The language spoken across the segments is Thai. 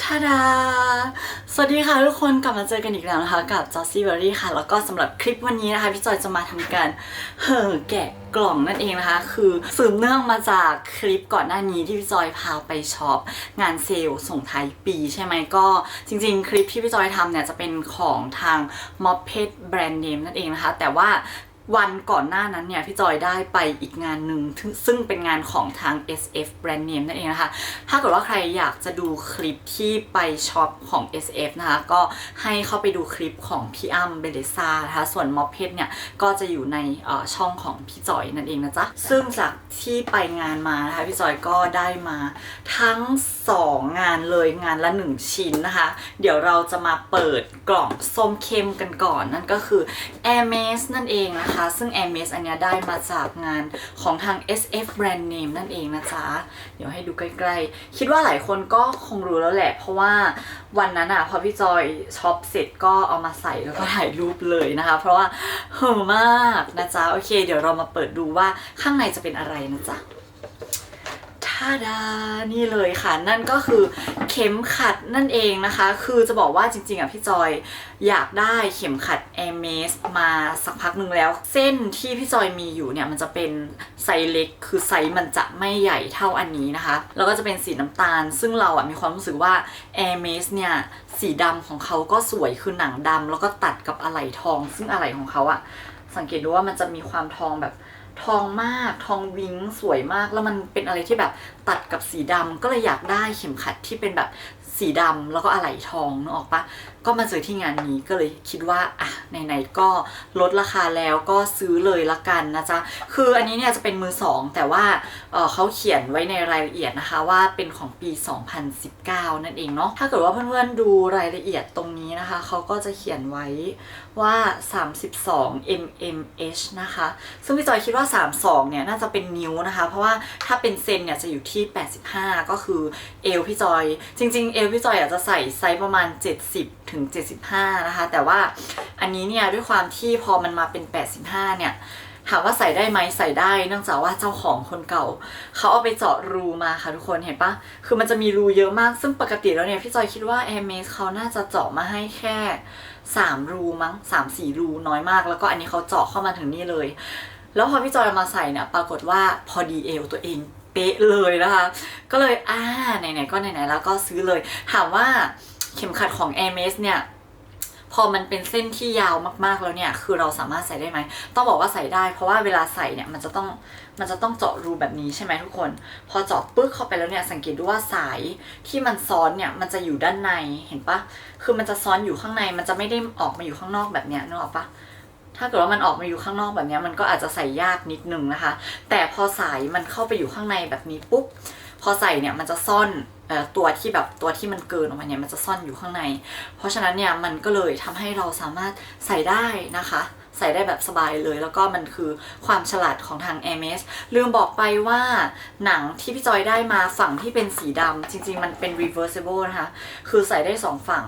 ทาดา สวัสดีค่ะทุกคนกลับมาเจอกันอีกแล้วนะคะ กับจอ s ซี่เบอรี่ค่ะ แล้วก็สำหรับคลิปวันนี้นะคะ พี่จอยจะมาทำการเห่อแกะกล่องนั่นเองนะคะ คือสืบเนื่องมาจากคลิปก่อนหน้านี้ที่พี่จอยพาไปช็อปงานเซลล์ส่งท้ายปีใช่ไหมก็จริง ๆ คลิปที่พี่จอยทำเนี่ยจะเป็นของทาง m o p e t Brand Name นั่นเองนะคะ แต่ว่า วันก่อนหน้านั้นเนี่ยพี่จอยได้ไปอีกงานหนึ่งซึ่งซึ่งเป็นงานของทาง SF Brand Name นั่นเองนะคะ ถ้าเกิดว่าใครอยากจะดูคลิปที่ไปช็อปของ SF นะคะก็ให้เข้าไปดูคลิปของพี่อ้ำเบเลซ่านะคะส่วนม็อบเพชเนี่ยก็จะอยู่ในช่องของพี่จอยนั่นเองนะจ๊ะซึ่งจากที่ไปงานมานะคะพี่จอยก็ได้มาทั้ง 2 งานเลยงานละ 1 ชิ้นนะคะ เดี๋ยวเราจะมาเปิดกล่องส้มเข้มกันก่อนนั่นก็คือ Air m a s นั่นเองนะคะซึ่ง Air m a s อันนี้ได้มาจากงานของทาง SF Brand Name นั่นเองนะจ๊ะ เดี๋ยวให้ดูใกล้ๆ คิดว่าหลายคนก็คงรู้แล้วแหละ เพราะว่าวันนั้นอะพอพี่จอยช็อปเสร็จก็เอามาใส่แล้วก็ถ่ายรูปเลยนะคะ เพราะว่าเห่อมากนะจ๊ะ โอเค เดี๋ยวเรามาเปิดดูว่าข้างในจะเป็นอะไรนะจ๊ะทาดานี่เลยค่ะ นั่นก็คือ ข็มขัดนั่นเองนะคะ คือจะบอกว่าจริงๆอะพี่จอยอยากได้เข็มขัด a i r m a s มาสักพักหนึ่งแล้ว เส้นที่พี่จอยมีอยู่เนี่ยมันจะเป็นไซส์เล็ก คือไซส์มันจะไม่ใหญ่เท่าอันนี้นะคะ แล้วก็จะเป็นสีน้ำตาล ซึ่งเราอะมีความรู้สึกว่า a i r m a s เนี่ยสีดำของเขาก็สวยคือหนังดำแล้วก็ตัดกับอะไหล่ทอง ซึ่งอะไหล่ของเขาอะสังเกตดูว่ามันจะมีความทองแบบ ทองมาก ทองวิงสวยมาก แล้วมันเป็นอะไรที่แบบตัดกับสีดำก็เลยอยากได้เข็มขัดที่เป็นแบบสีดำแล้วก็อะไหล่ทองนึกออกปะ ก็มาเจอที่งานนี้ก็เลยคิดว่าอะไหนๆก็ลดราคาแล้วก็ซื้อเลยละกันนะจ๊ะ คืออันนี้เนี่ยจะเป็นมือสองแต่ว่าเออเขาเขียนไว้ในรายละเอียดนะคะว่าเป็นของปี 2019 นั่นเองเนาะ ถ้าเกิดว่าเพื่อนๆดูรายละเอียดตรงนี้นะคะ เขาก็จะเขียนไว้ว่า 32 mmH นะคะ ซึ่งพี่จอยคิดว่า 32 เนี่ยน่าจะเป็นนิ้วนะคะ เพราะว่าถ้าเป็นเซนเนี่ยจะอยู่ที่ 85 ก็คือเอวพี่จอย จริง ๆ เอวพี่จอยอาจจะใส่ไซส์ประมาณ 70ถึง 75 นะคะ แต่ว่าอันนี้เนี่ยด้วยความที่พอมันมาเป็น 85 เนี่ยถามว่าใส่ได้ไหมใส่ได้เนื่องจากว่าเจ้าของคนเก่า เขาเอาไปเจาะรูมาค่ะทุกคนเห็นปะคือมันจะมีรูเยอะมาก ซึ่งปกติแล้วเนี่ยพี่จอยคิดว่า a i r m a s เขาน่าจะเจาะมาให้แค่สามรูมั้งสามสี่รูน้อยมาก แล้วก็อันนี้เขาเจาะเข้ามาถึงนี่เลย แล้วพอพี่จอยมาใส่เนี่ยปรากฏว่าพอดีเอวตัวเองเป๊ะเลยนะคะ ก็เลยอ่าไหนๆก็ไหนๆแล้วก็ซื้อเลย ถามว่า เข็มขัดของ a i r m a s เนี่ย พอมันเป็นเส้นที่ยาวมากๆแล้วเนี่ย คือเราสามารถใส่ได้ไหม ต้องบอกว่าใส่ได้ เพราะว่าเวลาใส่เนี่ยมันจะต้องมันจะต้องเจาะรูแบบนี้ใช่ไหมทุกคน พอเจาะปึ๊กเข้าไปแล้วเนี่ยสังเกตดูว่าสายที่มันซ้อนเนี่ยมันจะอยู่ด้านในเห็นปะคือมันจะซ้อนอยู่ข้างในมันจะไม่ได้ออกมาอยู่ข้างนอกแบบเนี้ยนึกออกปะถ้าเกิดว่ามันออกมาอยู่ข้างนอกแบบเนี้ยมันก็อาจจะใส่ยากนิดนึงนะคะ แต่พอสายมันเข้าไปอยู่ข้างในแบบนี้ปุ๊บพอใส่เนี่ยมันจะซ่อน ตัวที่แบบตัวที่มันเกินออกมาเนี่ยมันจะซ่อนอยู่ข้างใน เพราะฉะนั้นเนี่ยมันก็เลยทำให้เราสามารถใส่ได้นะคะใส่ได้แบบสบายเลย แล้วก็มันคือความฉลาดของทาง a i r m a s ลืมบอกไปว่าหนังที่พี่จอยได้มาฝั่งที่เป็นสีดำจริงๆ มันเป็น reversible นะคะ คือใส่ได้สองฝั่ง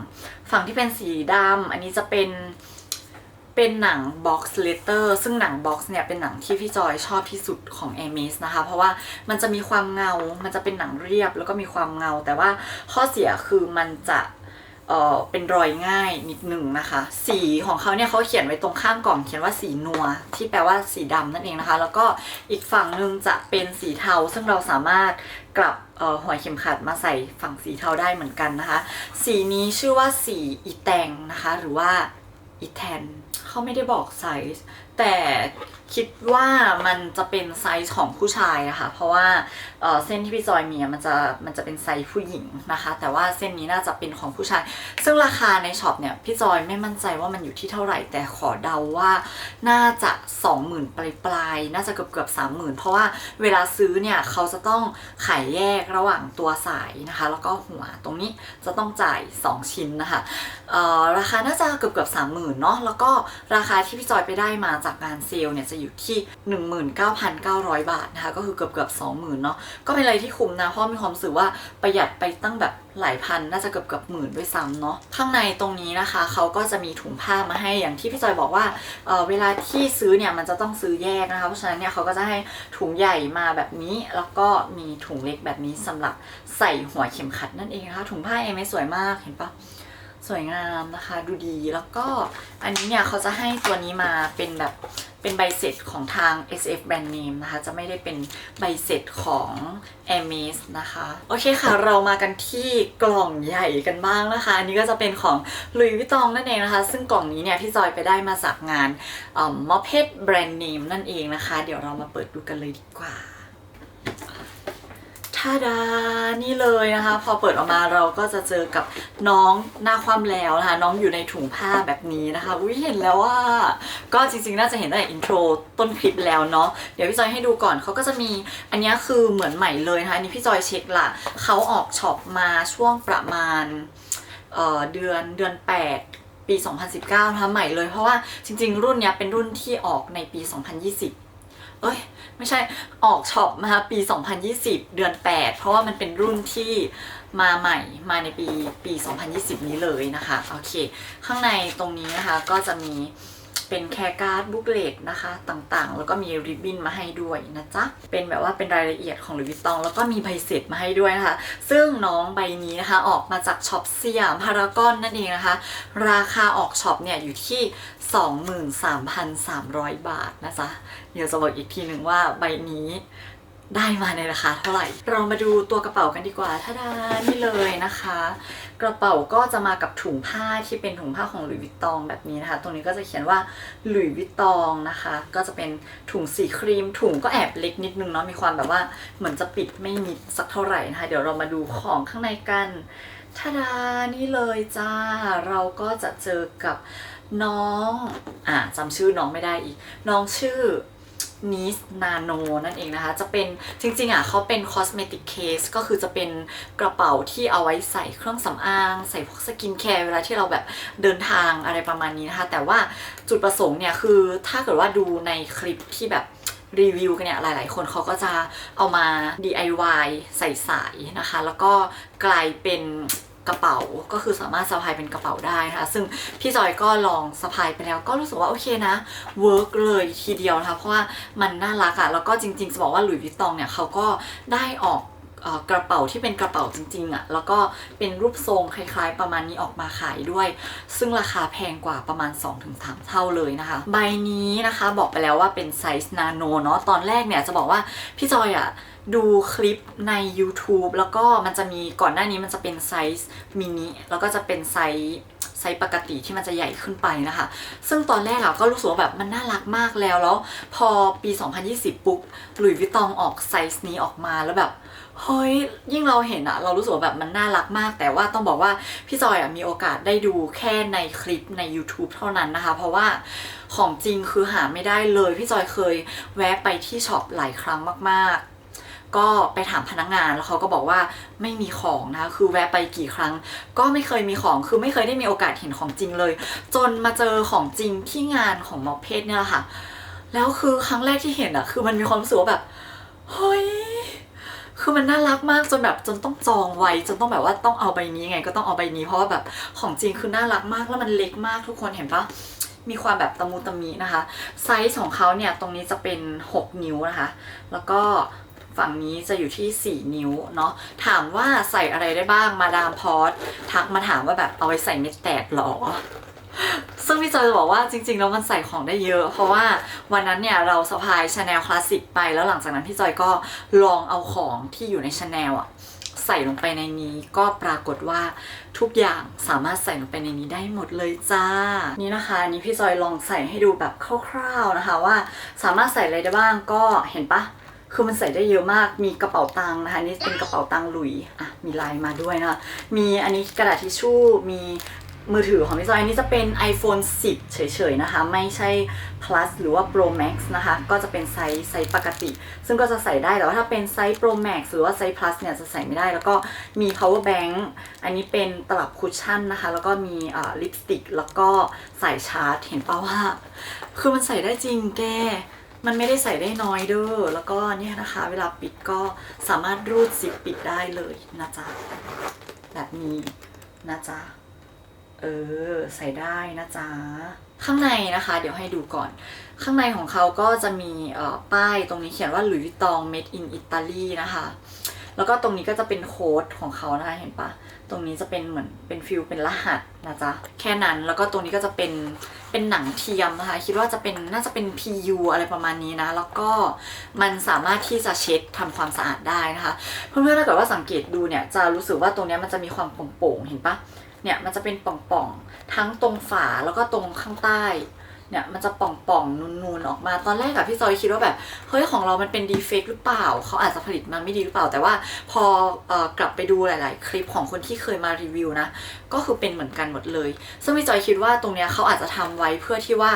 ฝั่งที่เป็นสีดำอันนี้จะเป็น เป็นหนัง box letter ซึ่งหนัง box เนี่ยเป็นหนังที่พี่จอยชอบที่สุดของ a m a z นะคะ เพราะว่ามันจะมีความเงา มันจะเป็นหนังเรียบแล้วก็มีความเงา แต่ว่าข้อเสียคือมันจะเอ่อเป็นรอยง่ายนิดหนึ่งนะคะ สีของเขาเนี่ยเขาเขียนไว้ตรงข้างกล่องเขียนว่าสีนัว ที่แปลว่าสีดำนั่นเองนะคะ แล้วก็อีกฝั่งหนึ่งจะเป็นสีเทา ซึ่งเราสามารถกลับหัวเข็มขัดมาใส่ฝั่งสีเทาได้เหมือนกันนะคะ สีนี้ชื่อว่าสีอีแตงนะคะ หรือว่าอีแทน เขาไม่ได้บอกไซส์แต่คิดว่ามันจะเป็นไซส์ของผู้ชายอะค่ะเพราะว่าเส้นที่พี่จอยมีมันจะมันจะเป็นไซส์ผู้หญิงนะคะ แต่ว่าเส้นนี้น่าจะเป็นของผู้ชาย ซึ่งราคาในช็อปเนี่ยพี่จอยไม่มั่นใจว่ามันอยู่ที่เท่าไหร่ แต่ขอเดาว่าน่าจะ 20,000ปลายปลายๆน่าจะเกือบเกือบสามหมื่นเพราะว่าเวลาซื้อเนี่ยเขาจะต้องขายแยกระหว่างตัวสายนะคะ แล้วก็หัวตรงนี้จะต้องจ่าย 2 ชิ้นนะคะราคาน่าจะเกือบเกือบสามหมื่นเนาะแล้วก็ราคาที่พี่จอยไปได้มาจากงานเซลล์เนี่ยจะอยู่ที่ 19,900 บาทนะคะ ก็คือเกือบเกือบ20,000เนาะก็เป็นอะไรที่คุ้มนะ เพราะมีความรู้สึกว่าประหยัดไปตั้งแบบหลายพันน่าจะเกือบเกือบหมื่นด้วยซ้ำเนาะข้างในตรงนี้นะคะเขาก็จะมีถุงผ้ามาให้อย่างที่พี่จอยบอกว่าเเวลาที่ซื้อเนี่ยมันจะต้องซื้อแยกนะคะเพราะฉะนั้นเนี่ยเขาก็จะให้ถุงใหญ่มาแบบนี้แล้วก็มีถุงเล็กแบบนี้สำหรับใส่หัวเข็มขัดนั่นเองนะคะถุงผ้าเอเมสวยมากเห็นปะ สวยงามนะคะดูดีแล้วก็อันนี้เนี่ยเขาจะให้ตัวนี้มาเป็นแบบเป็นใบเสร็จของทาง SF Brand Name นะคะ จะไม่ได้เป็นใบเสร็จของ a m a z นะคะ โอเคค่ะเรามากันที่กล่องใหญ่กันบ้างนะคะ อันนี้ก็จะเป็นของ Louis Vuitton นั่นเองนะคะ ซึ่งกล่องนี้เนี่ยพี่จอยไปได้มาจากงานมอเพดแบรนด์เนมนั่นเองนะคะ เดี๋ยวเรามาเปิดดูกันเลยดีกว่า ทาดานี่เลยนะคะ พอเปิดออกมาเราก็จะเจอกับน้องหน้าคว่ำแล้วนะคะ น้องอยู่ในถุงผ้าแบบนี้นะคะอุ้ยเห็นแล้วว่าก็จริงๆ น่าจะเห็นตั้งแต่อินโทรต้นคลิปแล้วเนาะเดี๋ยวพี่จอยให้ดูก่อนเขาก็จะมีอันนี้คือเหมือนใหม่เลยนะคะอันนี้พี่จอยเช็คละเขาออกช็อปมาช่วงประมาณเอ่อเดือนเดือน 8 ปี 2019นะคะใหม่เลยเพราะว่าจริง ๆ รุ่นเนี้ยเป็นรุ่นที่ออกในปี 2020 เอ้ยไม่ใช่ออกช็อปมาปี 2020 เดือน 8 เพราะว่ามันเป็นรุ่นที่มาใหม่มาในปีปี 2020 นี้เลยนะคะ โอเค ข้างในตรงนี้นะคะก็จะมี เป็นแคร์การ์ดบุ๊กเลตนะคะต่างๆ แล้วก็มีริบบิ้นมาให้ด้วยนะจ๊ะ เป็นแบบว่าเป็นรายละเอียดของลุยวิตตอง แล้วก็มีใบเสร็จมาให้ด้วยนะคะ ซึ่งน้องใบนี้นะคะออกมาจากช็อปสยามพารากอนนั่นเองนะคะ ราคาออกช็อปเนี่ยอยู่ที่ 23,300 บาทนะจ๊ะ เดี๋ยวจะบอกอีกทีหนึ่งว่าใบนี้ ได้มาในราคาเท่าไหร่ เรามาดูตัวกระเป๋ากันดีกว่าท่าดานี่เลยนะคะ กระเป๋าก็จะมากับถุงผ้าที่เป็นถุงผ้าของหลุยส์วิตตองแบบนี้นะคะ ตรงนี้ก็จะเขียนว่าหลุยส์วิตตองนะคะ ก็จะเป็นถุงสีครีม ถุงก็แอบเล็กนิดนึงเนาะ มีความแบบว่าเหมือนจะปิดไม่มิดสักเท่าไหร่นะคะ เดี๋ยวเรามาดูของข้างในกันทาดานี่เลยจ้า เราก็จะเจอกับน้อง อ่าจำชื่อน้องไม่ได้อีก น้องชื่อ นิสนาโนนั่นเองนะคะ จะเป็นจริงๆอะเขาเป็นคอสเมติกเคสก็คือจะเป็นกระเป๋าที่เอาไว้ใส่เครื่องสำอาง ใส่พวกสกินแคร์เวลาที่เราแบบเดินทางอะไรประมาณนี้นะคะ แต่ว่าจุดประสงค์เนี่ยคือถ้าเกิดว่าดูในคลิปที่แบบรีวิวกันเนี่ยหลาย ๆ คนเขาก็จะเอามา DIY ใส่สายนะคะ แล้วก็กลายเป็น กระเป๋าก็คือสามารถสะพายเป็นกระเป๋าได้นะคะซึ่งพี่จอยก็ลองสะพายไปแล้วก็รู้สึกว่าโอเคนะเวิร์กเลยทีเดียวนะคะเพราะว่ามันน่ารักอะแล้วก็จริงๆจะบอกว่าหลุยส์วิตตองเนี่ยเขาก็ได้ออกกระเป๋าที่เป็นกระเป๋าจริงๆอะแล้วก็เป็นรูปทรงคล้ายๆ ประมาณนี้ออกมาขายด้วย ซึ่งราคาแพงกว่าประมาณ 2-3 เท่าเลยนะคะ ใบนี้นะคะบอกไปแล้วว่าเป็นไซส์นาโนเนาะ ตอนแรกเนี่ยจะบอกว่าพี่จอยอะ ดูคลิปใน YouTube แล้วก็มันจะมีก่อนหน้านี้มันจะเป็นไซส์มินิแล้วก็จะเป็นไซส์ไซส์ปกติที่มันจะใหญ่ขึ้นไปนะคะ ซึ่งตอนแรกอะก็รู้สึกว่าแบบมันน่ารักมากแล้วแล้ว พอปี 2020 ปุ๊บหลุยส์วิตตองออกไซส์นี้ออกมาแล้วแบบเฮ้ยยิ่งเราเห็นอะเรารู้สึกว่าแบบมันน่ารักมาก แต่ว่าต้องบอกว่าพี่จอยอะมีโอกาสได้ดูแค่ในคลิปใน YouTube เท่านั้นนะคะ เพราะว่าของจริงคือหาไม่ได้เลย พี่จอยเคยแวะไปที่ช็อปหลายครั้งมากๆ ก็ไปถามพนักงานแล้วเขาก็บอกว่าไม่มีของนะคะคือแวะไปกี่ครั้ง ก็ไม่เคยมีของคือไม่เคยได้มีโอกาสเห็นของจริงเลย จนมาเจอของจริงที่งานของมอเพชรเนี่ยแหละค่ะ แล้วคือครั้งแรกที่เห็นอะคือมันมีความรู้สึกว่าแบบเฮ้ยคือมันน่ารักมากจนแบบจนต้องจองไว้จนต้องแบบว่าต้องเอาใบนี้ไง ก็ต้องเอาใบนี้เพราะว่าแบบของจริงคือน่ารักมากแล้วมันเล็กมากทุกคนเห็นปะมีความแบบตะมูตะมินะคะ ไซส์ของเขาเนี่ยตรงนี้จะเป็น 6 นิ้วนะคะ แล้วก็ ฝั่งนี้จะอยู่ที่ 4 นิ้วเนาะถามว่าใส่อะไรได้บ้างมาดามพอสทักมาถามว่าแบบเอาไว้ใส่เม็ดแตกหรอซึ่งพี่จอยจะบอกว่าจริงๆแล้วมันใส่ของได้เยอะ เพราะว่าวันนั้นเนี่ยเราสะพายชาแนลคลาสสิกไปแล้วหลังจากนั้นพี่จอยก็ลองเอาของที่อยู่ในชาแนลอะใส่ลงไปในนี้ก็ปรากฏว่าทุกอย่างสามารถใส่ลงไปในนี้ได้หมดเลยจ้า นี่นะคะนนี้พี่จอยลองใส่ให้ดูแบบคร่าวๆนะคะว่าสามารถใส่อะไรได้บ้างก็เห็นปะ คือมันใส่ได้เยอะมาก มีกระเป๋าตังค์นะคะนี่เป็นกระเป๋าตังค์หลุยอะมีลายมาด้วยนะคะมีอันนี้กระดาษทิชชู่ มีมือถือของพี่จอยอันนี้จะเป็น iPhone 10 เฉยๆนะคะ ไม่ใช่ Plus หรือว่า Pro Max นะคะ ก็จะเป็นไซส์ไซส์ปกติ ซึ่งก็จะใส่ได้ แต่ว่าถ้าเป็นไซส์ Pro Max หรือว่าไซส์ Plus เนี่ยจะใส่ไม่ได้ แล้วก็มี power bank อันนี้เป็นตลับคุชชั่นนะคะ แล้วก็มีลิปสติก แล้วก็สายชาร์จ เห็นป่าว่า คือมันใส่ได้จริงแก มันไม่ได้ใส่ได้น้อยเด้อ แล้วก็เนี่ยนะคะ เวลาปิดก็สามารถรูดซิปปิดได้เลยนะจ๊ะ แบบนี้นะจ๊ะ เออ ใส่ได้นะจ๊ะ ข้างในนะคะ เดี๋ยวให้ดูก่อน ข้างในของเขาก็จะมีป้ายตรงนี้เขียนว่าหลุยส์ตอง made in Italy นะคะ แล้วก็ตรงนี้ก็จะเป็นโค้ดของเขานะคะเห็นปะตรงนี้จะเป็นเหมือนเป็นฟิลเป็นรหัสนะจ๊ะแค่นั้นแล้วก็ตรงนี้ก็จะเป็นเป็นหนังเทียมนะคะ คิดว่าจะเป็นน่าจะเป็น PU อะไรประมาณนี้นะ แล้วก็มันสามารถที่จะเช็ดทำความสะอาดได้นะคะ เพื่อนๆถ้าเกิดว่าสังเกตดูเนี่ยจะรู้สึกว่าตรงนี้มันจะมีความโป่งๆเห็นปะเนี่ยมันจะเป็นป่องๆทั้งตรงฝาแล้วก็ตรงข้างใต้ เนี่ยมันจะป่องๆนูนๆออกมาตอนแรกอะพี่จอยคิดว่าแบบเฮ้ยของเรามันเป็นดีเฟกต์หรือเปล่าเขาอาจจะผลิตมาไม่ดีหรือเปล่า แต่ว่าพอกลับไปดูหลาย ๆ คลิปของคนที่เคยมารีวิวนะก็คือเป็นเหมือนกันหมดเลยซึ่งพี่จอยคิดว่าตรงเนี้ยเขาอาจจะทำไว้เพื่อที่ว่า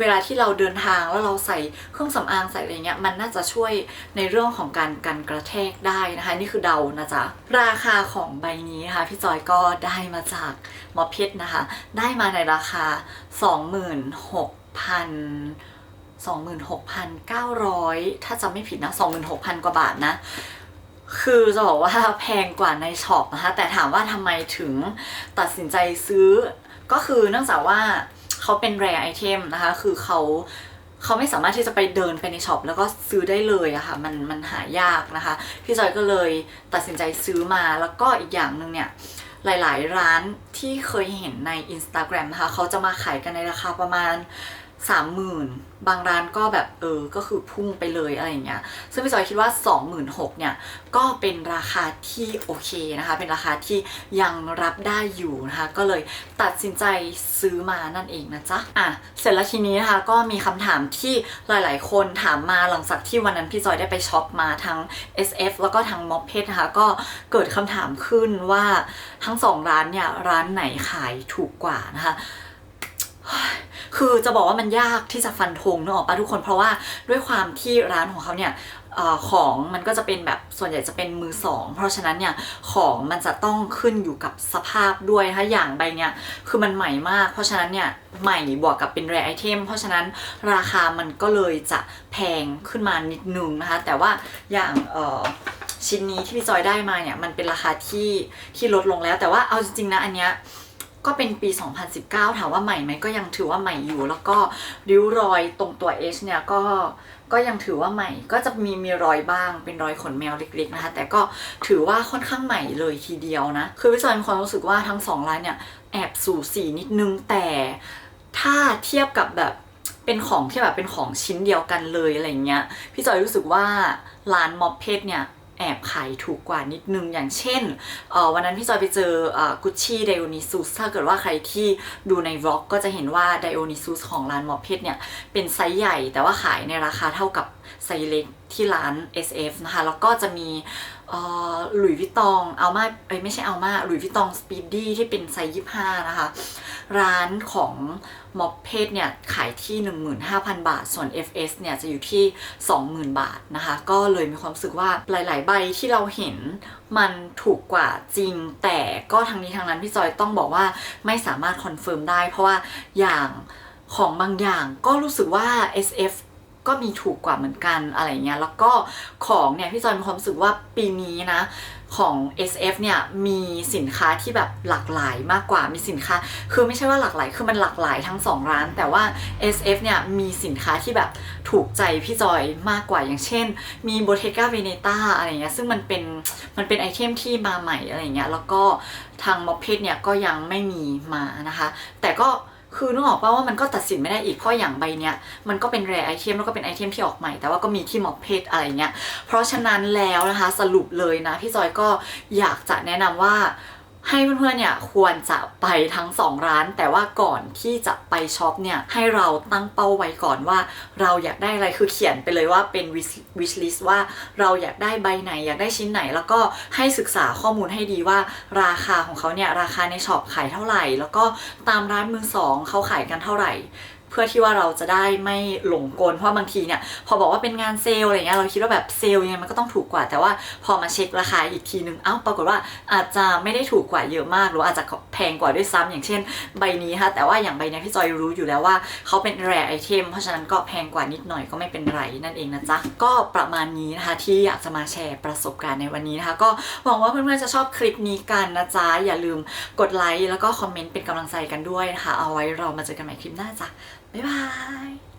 เวลาที่เราเดินทางแล้วเราใส่เครื่องสำอางใส่อะไรเงี้ยมันน่าจะช่วยในเรื่องของการกันกระแทกได้นะคะ นี่คือเดานะจ๊ะราคาของใบนี้นะคะพี่จอยก็ได้มาจากมอเพชรนะคะ ได้มาในราคา 26,000 26,900 ถ้าจำไม่ผิดนะ 26,000 กว่าบาทนะ คือจะบอกว่าแพงกว่าในช็อปนะคะ แต่ถามว่าทำไมถึงตัดสินใจซื้อ ก็คือเนื่องจากว่าเขาเป็นแรไอเทมนะคะ คือเขาเขาไม่สามารถที่จะไปเดินไปในช็อปแล้วก็ซื้อได้เลยอะค่ะมันมันหายากนะคะ พี่จอยก็เลยตัดสินใจซื้อมาแล้วก็อีกอย่างหนึ่งเนี่ยหลาย ๆ ร้านที่เคยเห็นใน Instagram นะคะเขาจะมาขายกันในราคาประมาณ 30,000บางร้านก็แบบเออก็คือพุ่งไปเลยอะไรอย่างเงี้ยซึ่งพี่จอยคิดว่า 26,000เนี่ยก็เป็นราคาที่โอเคนะคะ เป็นราคาที่ยังรับได้อยู่นะคะ ก็เลยตัดสินใจซื้อมานั่นเองนะจ๊ะอะเสร็จแล้วทีนี้นะคะก็มีคำถามที่หลาย ๆ คนถามมาหลังจากที่วันนั้นพี่จอยได้ไปช็อปมาทั้ง SF แล้วก็ทั้งม็อบเพชนะคะ ก็เกิดคำถามขึ้นว่าทั้งสองร้านเนี่ยร้านไหนขายถูกกว่านะคะ คือจะบอกว่ามันยากที่จะฟันธงนึกออกปะทุกคนเพราะว่าด้วยความที่ร้านของเขาเนี่ยอของมันก็จะเป็นแบบส่วนใหญ่จะเป็นมือสอง เพราะฉะนั้นเนี่ยของมันจะต้องขึ้นอยู่กับสภาพด้วยนะคะอย่างใบเนี่ยคือมันใหม่มาก เพราะฉะนั้นเนี่ยใหม่บวกกับเป็นแรไอเทมเพราะฉะนั้นราคามันก็เลยจะแพงขึ้นมานิดนึงนะคะแต่ว่าอย่างชิ้นนี้ที่พี่จอยได้มาเนี่ยมันเป็นราคาที่ที่ลดลงแล้ว แต่ว่าเอาจริงๆนะอันเนี้ย ก็เป็นปี 2019 ถามว่าใหม่ไหมก็ยังถือว่าใหม่อยู่ แล้วก็ริ้วรอยตรงตัว H เนี่ยก็ก็ยังถือว่าใหม่ก็จะมีมีรอยบ้างเป็นรอยขนแมวเล็กๆนะคะ แต่ก็ถือว่าค่อนข้างใหม่เลยทีเดียวนะ คือพี่จอยมีความรู้สึกว่าทั้งสองร้านเนี่ยแอบสูสีนิดนึงแต่ถ้าเทียบกับแบบเป็นของที่แบบเป็นของชิ้นเดียวกันเลยอะไรเงี้ยพี่จอยรู้สึกว่าร้านม็อบเพชเนี่ย แอบขายถูกกว่านิดนึงอย่างเช่น วันนั้นพี่จอยไปเจอกุชชี่ไดโอนิซูสถ้าเกิดว่าใครที่ดูในวล็อกก็จะเห็นว่าไดโอนิซูสของร้านมอเพชเนี่ย เป็นไซส์ใหญ่แต่ว่าขายในราคาเท่ากับไซส์เล็ก ที่ร้าน SF นะคะ แล้วก็จะมีหลุยวิตองเอามาเอ้ยไม่ใช่เอามาหลุยวิตองสปีดดี้ที่เป็นไซส์25นะคะ ร้านของม็อบเพจเนี่ย ขายที่ 15,000 บาท ส่วน FS เนี่ยจะอยู่ที่ 20,000 บาทนะคะ ก็เลยมีความรู้สึกว่าหลาย ๆ ใบที่เราเห็นมันถูกกว่าจริง แต่ก็ทั้งนี้ทั้งนั้นพี่จอยต้องบอกว่าไม่สามารถคอนเฟิร์มได้ เพราะว่าอย่างของบางอย่างก็รู้สึกว่า SF ก็มีถูกกว่าเหมือนกันอะไรเงี้ยแล้วก็ของเนี่ยพี่จอยมีความรู้สึกว่าปีนี้นะของ SF เนี่ยมีสินค้าที่แบบหลากหลายมากกว่ามีสินค้า คือไม่ใช่ว่าหลากหลายคือมันหลากหลายทั้งสองร้าน แต่ว่า SF เนี่ยมีสินค้าที่แบบถูกใจพี่จอยมากกว่าอย่างเช่น มี Bottega Veneta อะไรเงี้ยซึ่งมันเป็นมันเป็นไอเทมที่มาใหม่อะไรเงี้ยแล้วก็ทางม็อบเพจเนี่ยก็ยังไม่มีมานะคะ แต่ก็ คือนึกออกป่าว่ามันก็ตัดสินไม่ได้อีกเพราะอย่างใบเนี้ยมันก็เป็นแรไอเทมแล้วก็เป็นไอเทมที่ออกใหม่แต่ว่าก็มีที่มอบเพจอะไรเงี้ยเพราะฉะนั้นแล้วนะคะสรุปเลยนะพี่จอยก็อยากจะแนะนำว่า ให้เพื่อนๆเนี่ยควรจะไปทั้ง 2 ร้าน แต่ว่าก่อนที่จะไปช็อปเนี่ยให้เราตั้งเป้าไว้ก่อนว่า เราอยากได้อะไรคือเขียนไปเลยว่าเป็นวิชลิสต์ว่าเราอยากได้ใบไหนอยากได้ชิ้นไหน แล้วก็ให้ศึกษาข้อมูลให้ดีว่า ราคาของเขาเนี่ยราคาในช็อปขายเท่าไหร่ แล้วก็ตามร้านมือสองเขาขายกันเท่าไหร่ พื่อที่ว่าเราจะได้ไม่หลงกลเพราะบางทีเนี่ยพอบอกว่าเป็นงานเซลล์อะไรเงี้ยเราคิดว่าแบบเซลล์ยังไงมันก็ต้องถูกกว่า แต่ว่าพอมาเช็คราคาอีกทีนึงเอ้าปรากฏว่าอาจจะไม่ได้ถูกกว่าเยอะมาก หรืออาจจะแพงกว่าด้วยซ้ำอย่างเช่นใบนี้ค่ะแต่ว่าอย่างใบนี้พี่จอยรู้อยู่แล้วว่าเขาเป็นแรไอเทมเพราะฉะนั้นก็แพงกว่านิดหน่อยก็ไม่เป็นไรนั่นเองนะจ๊ะก็ประมาณนี้นะคะที่อยากจะมาแชร์ประสบการณ์ในวันนี้นะคะ ก็หวังว่าเพื่อนๆจะชอบคลิปนี้กันนะจ๊ะอย่าลืมกดไลค์แล้วก็คอมเมนต์เป็นกำลังใจกันด้วยนะคะเอาไว้เรามาเจอกันใหม่คลิปหน้าจ้ะ บ๊ายบาย